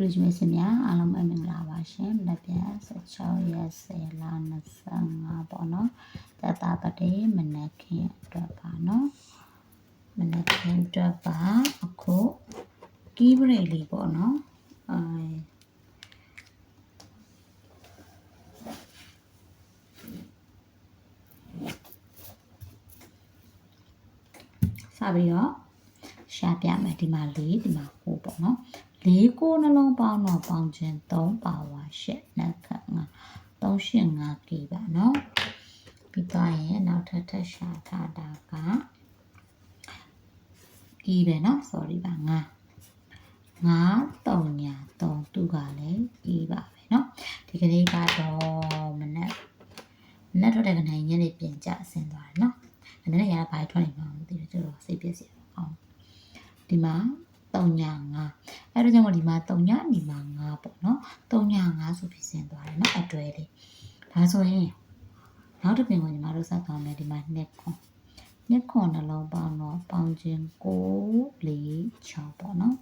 လူကြီးမစင်များအားလုံးပဲမင်္ဂလာပါရှင်လက်ပြန်16ရက်10လ25ပေါ့နော်တတာပတေးမနက်ခင်းအတွက်ပါနော်မနက်ခင်းအတွက်ပါအခုကီးဘရိတ်လေးပေါ့နော်အဲစပြီးတော့ ရှာပြမယ်ဒီမှာ၄ဒီမှာ9ပေါ့နော်၄ကိုနှလုံးပေါင်းတော့ပေါင်းခြင်း3ပါဝါ8နက်ခတ်ငါ385ကီပါနော်ပြီးတော့ရင်နောက်ထပ်ထပ်ရှာထားတာကကီပဲနော် sorry ပါငါငါ3ညာ3သူကလည်းကီပါပဲเนาะဒီကလေးကတော့မနက်မနက်ထွက်တဲ့ခဏညနေပြန်ကြအဆင်းသွားတယ်เนาะအဲ့ဒါနဲ့ရတာဘာထွက်နေမှမသိဘူးကျတော့စိတ်ပြည့်စရာအောင် ဒီမှာ3ည5အဲ့တော့ကြောင့်မို့ဒီမှာ3ညဒီမှာ5ပေါ့နော်3ည5ဆိုပြီးဆင်းသွားတယ်နော်အတွဲလေးဒါဆိုရင်နောက်တစ်ပင်ကိုညီမတို့စသွားမယ်ဒီမှာနှစ်ခွန်နှစ်ခွန်နှလုံးပေါင်းတော့ပေါင်းခြင်း9 4 6ပေါ့နော်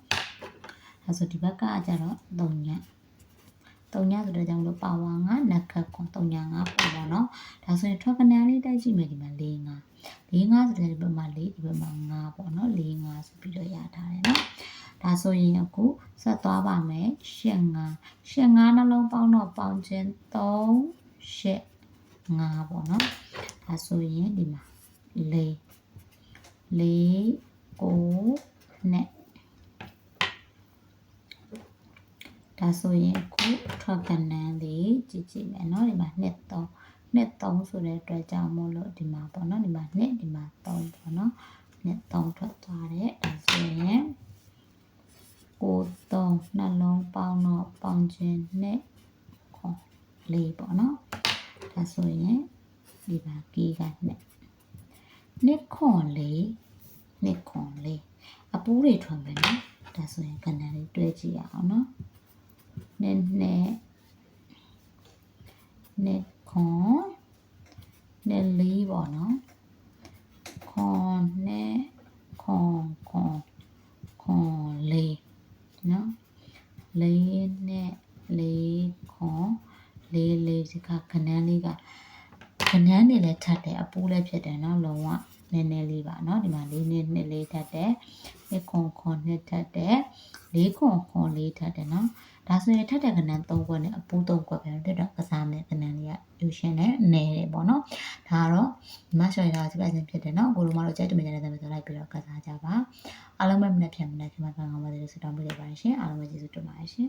ဒါဆိုဒီဘက်ကကျတော့3ည 3ညဆိုတော့ကြောင့်လို့ပါဝါ9နက်ခတ်ခွန်3ည9ပေါ့ပေါ့နော်ဒါဆိုရင်ထွက်ခဏလေးတိုက်ကြည့်မယ်ဒီမှာ4 5 4 5ဆိုတဲ့ဒီဘက်မှာ4ဒီဘက်မှာ5ပေါ့နော်4 5ဆိုပြီးတော့ရထားတယ်နော်ဒါဆိုရင်အခုဆက်သွားပါမယ်8 5 8 5နှလုံးပေါင်းတော့ပေါင်းခြင်း3 8 5ပေါ့နော်ဒါဆိုရင်ဒီမှာ4 4 9နဲ့ ဒါဆိုရင်အခုထွက်ကနန်းလေးကြည့်ကြည့်မယ်เนาะဒီမှာနှစ်3နှစ်3ဆိုတဲ့အတွက်ကြောင့်မို့လို့ဒီမှာပေါ့เนาะဒီမှာနှစ်ဒီမှာ3ပေါ့เนาะနှစ်3ထွက်သွားတယ်ဒါဆိုရင်ကို3နှလုံးပေါင်းတော့ပေါင်းခြင်းနဲ့ခွန်လေးပေါ့เนาะဒါဆိုရင်ဒီမှာကီးကနှစ်နှစ်ခွန်လေးနှစ်ခွန်လေးအပူးတွေထွက်မယ်เนาะဒါဆိုရင်ကဏ္ဍလေးတွဲကြည့်ရအောင်เนาะ နဲ့နဲ့နဲ့ခွန်နဲ့လေးပေါ့နော်ခွန်နဲ့ခွန်ခွန်ခွန်လေးနော်လေးနဲ့လေးခွန်လေးလေးဒီကခဏန်းလေးက ကနန်းနဲ့လည်းထပ်တယ်အပိုးလည်းဖြစ်တယ်နော်လုံးဝနည်းနည်းလေးပါနော်ဒီမှာ၄နှစ်နှစ်လေးထပ်တယ်နှစ်ခွန်ခွန်နှစ်ထပ်တယ်၄ခွန်ခွန်လေးထပ်တယ်နော်ဒါဆိုရင်ထပ်တဲ့ကဏ္ဍ3ခွက်နဲ့အပူ3ခွက်ပဲတွေ့တော့ကစားမယ်ကဏ္ဍလေးကယူရှင်နဲ့နဲတယ်ပေါ့နော်ဒါကတော့မတ်ရှော်ရတာဒီပိုင်းချင်းဖြစ်တယ်နော်ကိုလိုမတော့ကြိုက်တူမကြတဲ့တဲ့ဆိုလိုက်ပြီးတော့ကစားကြပါအားလုံးပဲမနေ့ပြန်မနေ့ပြန်ကောင်းကောင်းပါစေလို့ဆုတောင်းပေးလိုက်ပါရှင်အားလုံးပဲကျေးဇူးတင်ပါတယ်ရှင်